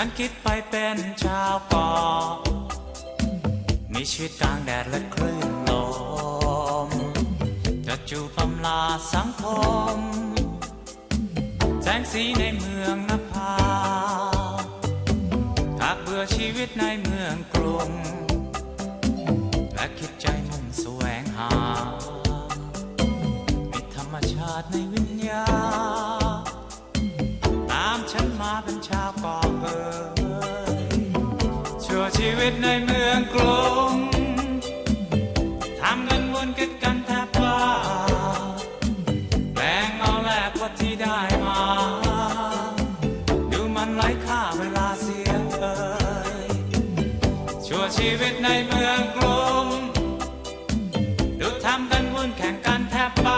ฉันคิดไปเป็นชาวเกาะมีชีวิตกลางแดดและคลื่นลมจะจูบำลาสังคม แสงสีในเมืองนภาหากเบื่อชีวิตในเมืองกรุง และคิดใจมุ่งแสวงหามีธรรมชาติใน มาเป็นชาวเกาะเอ่ยชั่วชีวิตในเมืองกรุงทำเงินวนเก็ดกันแทบบ้าแบ่งเอาแลกว่าที่ได้มา ดูมันไร้ค่าเวลาเสียเอ่ยชั่วชีวิตในเมืองกรุงดูทำกันวุ่นแข่งกันแทบบ้า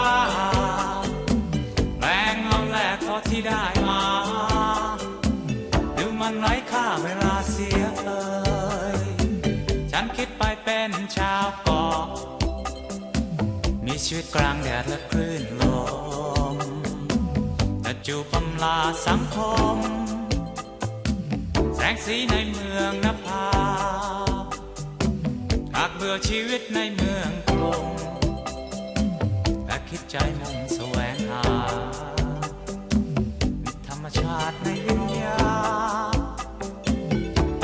ชีวิตกลางแดดและคลื่นลมแต่จูบำลาสังคม แสงสีในเมืองนภาหากเบื่อชีวิตในเมืองกรุงและคิดใจมุ่งแสวงหามีธรรมชาติในวิญญา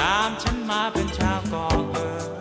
ตามฉันมาเป็นชาวเกาะเอ่ย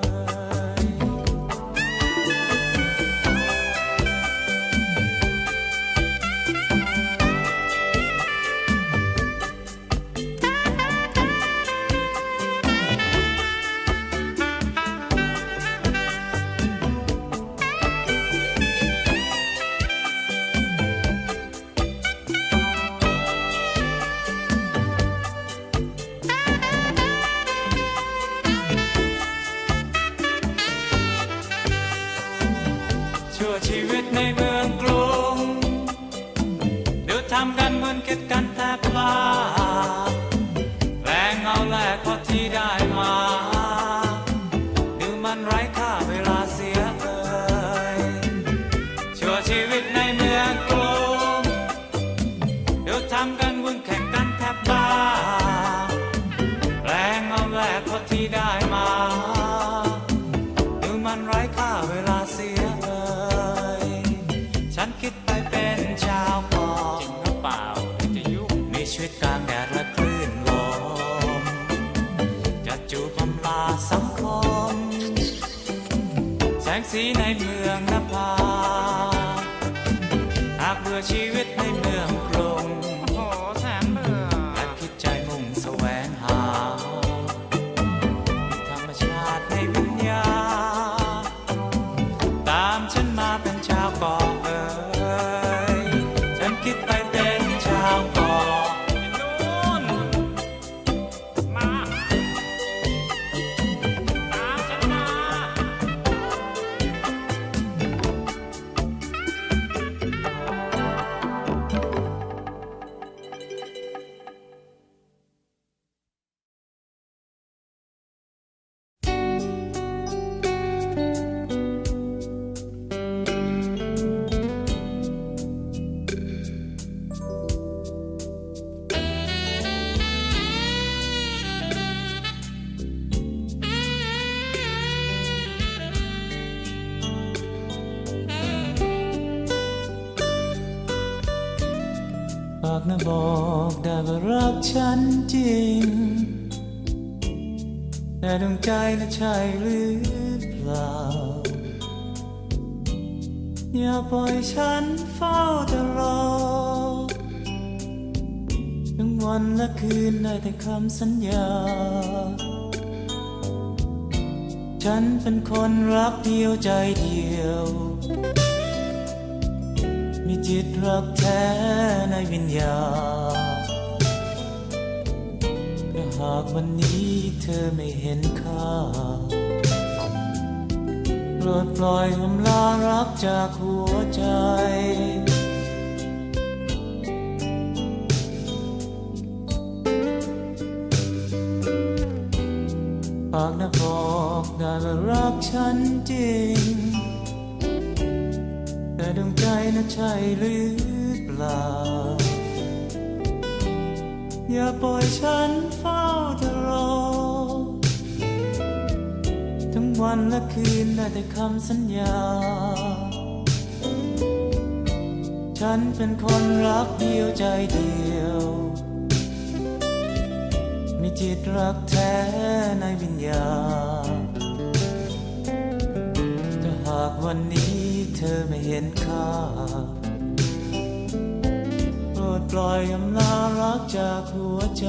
บอกได้ว่ารักฉันจริง แต่ดวงใจนะใช่หรือเปล่า อย่าปล่อยฉันเฝ้าต่รอทั้งวันและคืนได้แต่คำสัญญา ฉันเป็นคนรักเดียวใจเดียว จิตรักแท้ในวิญญาณถ้าหากวันนี้เธอไม่เห็นค่าโปรดปล่อยผมลารักจากหัวใจ ปากนะบอกได้ว่ารักฉันจริง ดวงใจนะใช่หรือเปล่า อย่าปล่อยฉันเฝ้าแต่รอ ทั้งวันและคืนได้แต่คำสัญญา ฉันเป็นคนรักเดียวใจเดียว มีจิตรักแท้ในวิญญาณถ้าหากวันนี้ เธอไม่เห็นค่าโปรดปล่อยอำลารักจากหัวใจ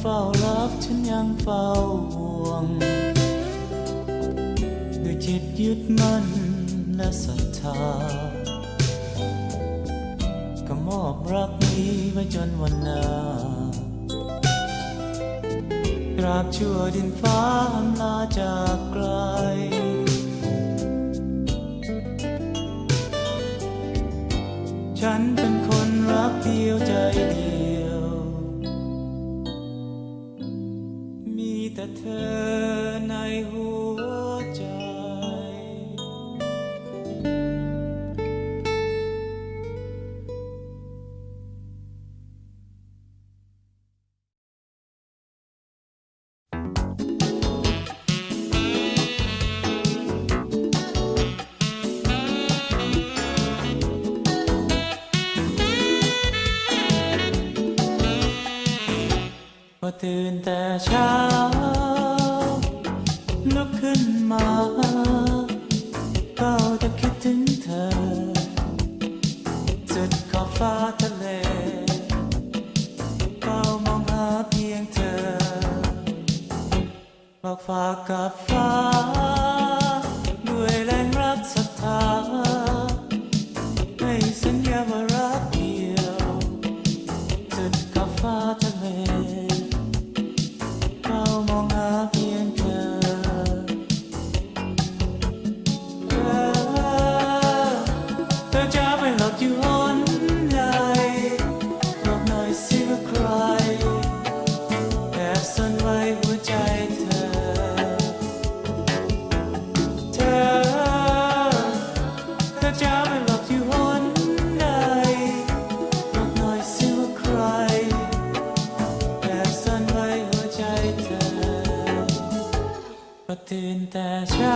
เฝ้ารักฉันยังเฝ้าห่วงด้วยจิตยึดมั่นและศรัทธาก็มอบรักนี้ไว้จนวันหน้าตราบชั่วดินฟ้าอำลาจากไกลฉันเป็น แต่เธอในหัวใ บอกฝากกับฟ้า พ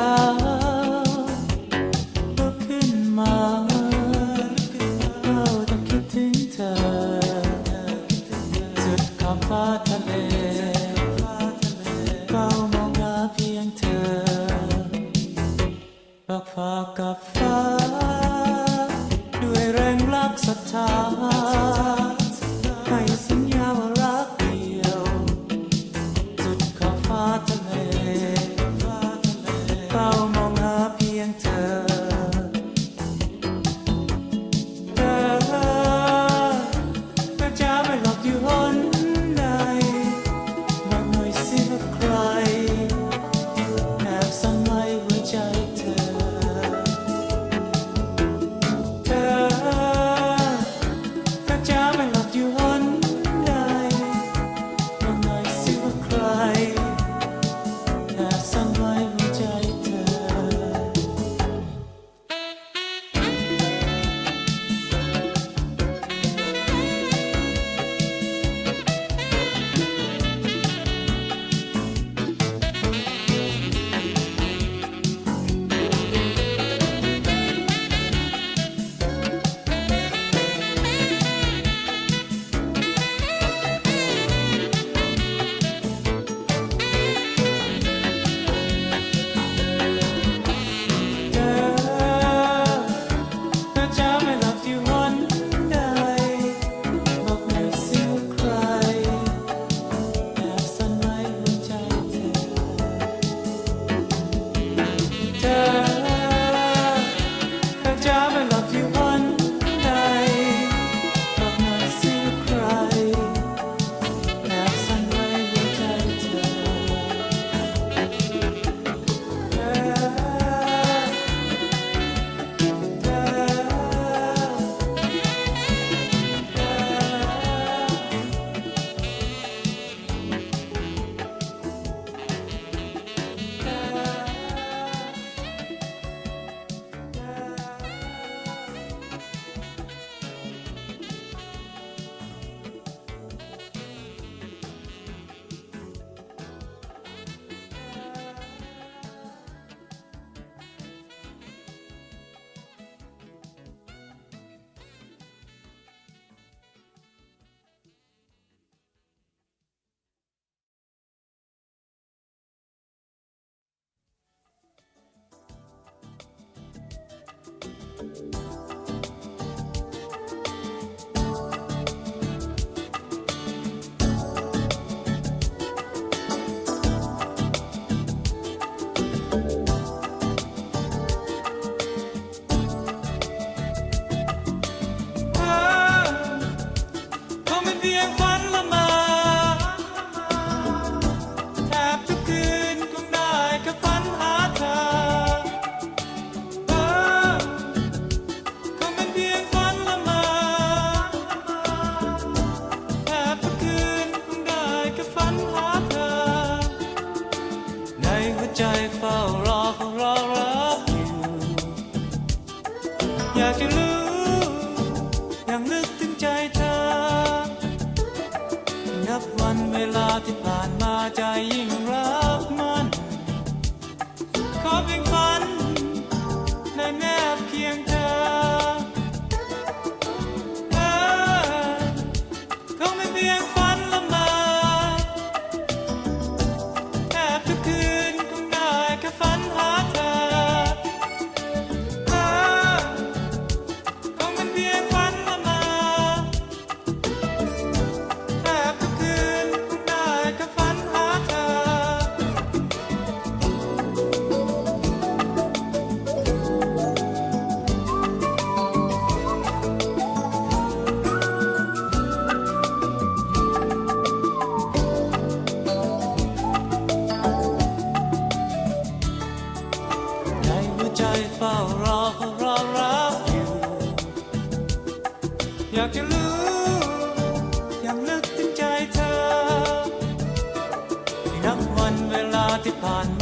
ที่ผ่านมา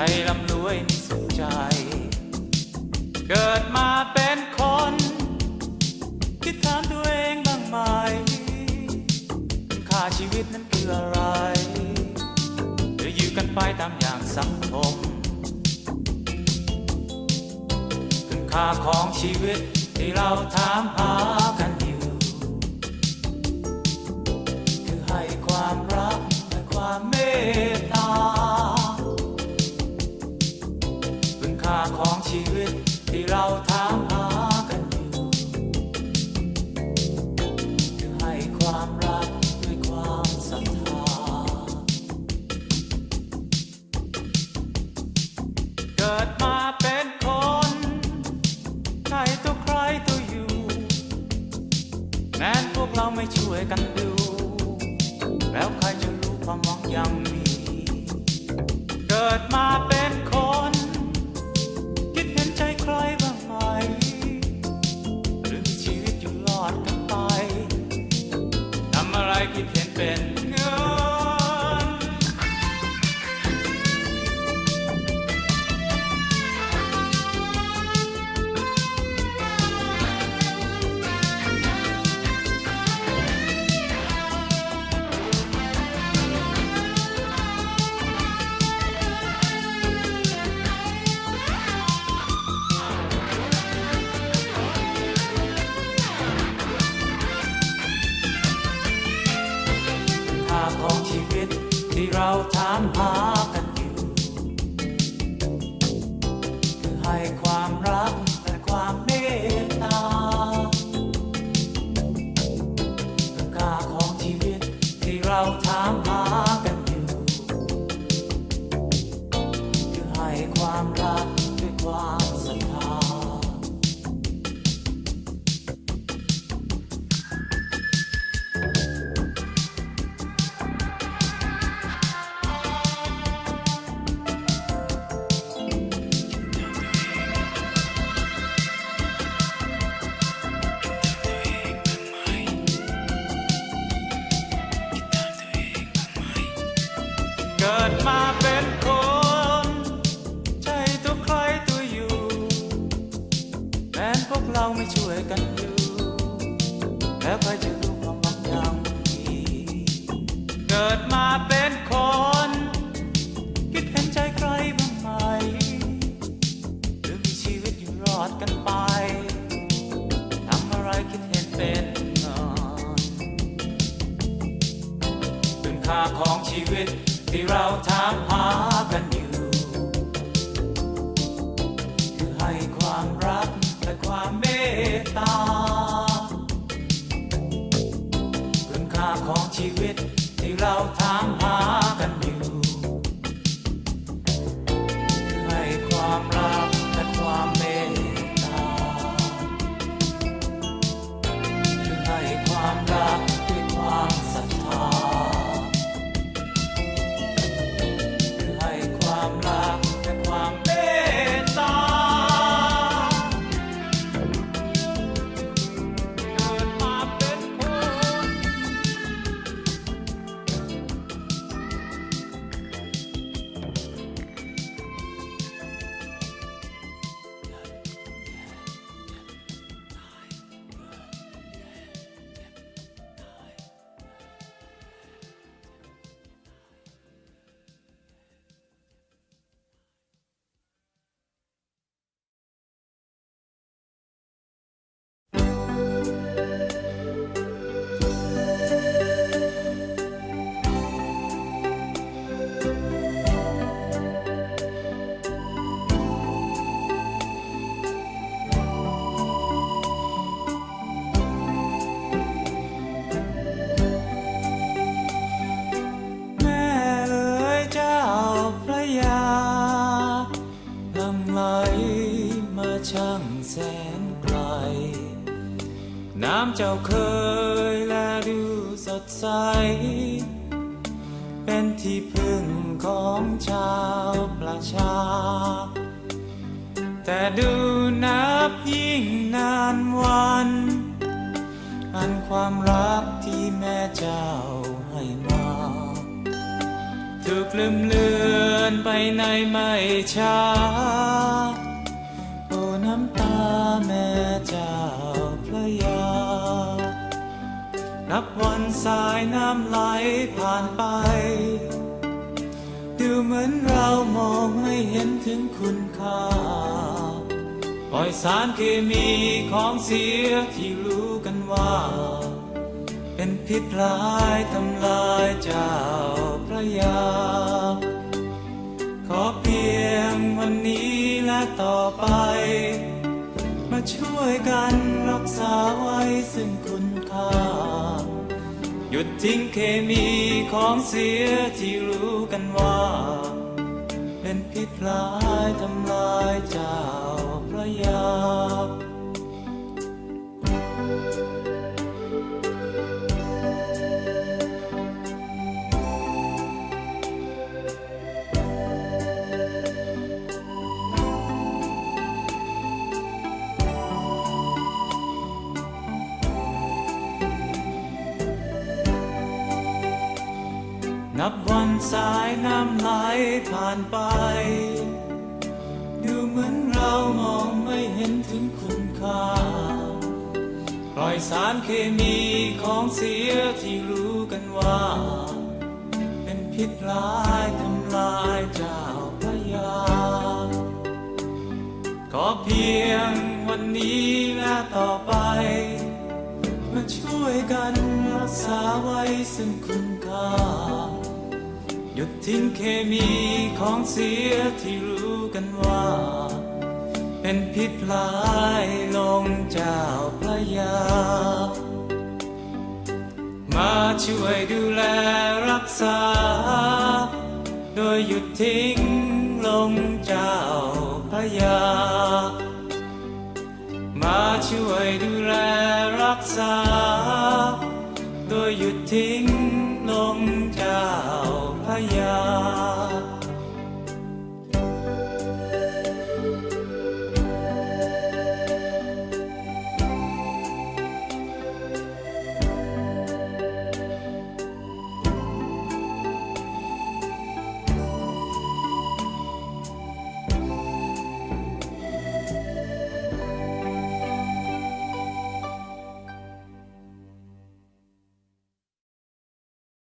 ใจลำรวยสุขใจ เกิดมาเป็นคน คิดถามตัวเองบ้างไหมคุณค่าชีวิตนั้นคืออะไรหรืออยู่กันไปตามอย่างสังคมคุณค่าของชีวิตที่เราถามหากัน out. ดกันไป ทำอะไรคิดเห็นเป็นงานคุณค่าของชีวิตที่เราถามหากันอยู่ คือให้ความรักและความเมตตา คุณค่าของชีวิตที่เราถามหา รักที่แม่เจ้าให้มาถูกลืมเลือนไปในไม่ช้า โอ้น้ำตาแม่เจ้าพระยา นับวันสายน้ำไหลผ่านไป ดูเหมือนเรามองไม่เห็นถึงคุณค่าปล่อยสารเคมีของเสียที่รู้กันว่า เป็นพิษร้ายทำลายเจ้าพระยา ขอเพียงวันนี้และต่อไป มาช่วยกันรักษาไว้ซึ่งคุณค่า หยุดทิ้งเคมีของเสียที่รู้กันว่า เป็นพิษร้ายทำลายเจ้าพระยา สายน้ำไหลผ่านไป ดูเหมือนเรามองไม่เห็นถึงคุณค่า ปล่อยสารเคมีของเสียที่รู้กันว่า เป็นพิษร้ายทำลายเจ้าพระยา ก็เพียงวันนี้และต่อไป มาช่วยกันรักษาไว้ซึ่งคุณค่า ยุดทิ้งเคมีของเสียที่รู้กันว่า เป็นพิษร้ายลงเจ้าพระยา มาช่วยดูแลรักษา โดยหยุดทิ้งลงเจ้าพระยา มาช่วยดูแลรักษา โดยหยุดทิ้ง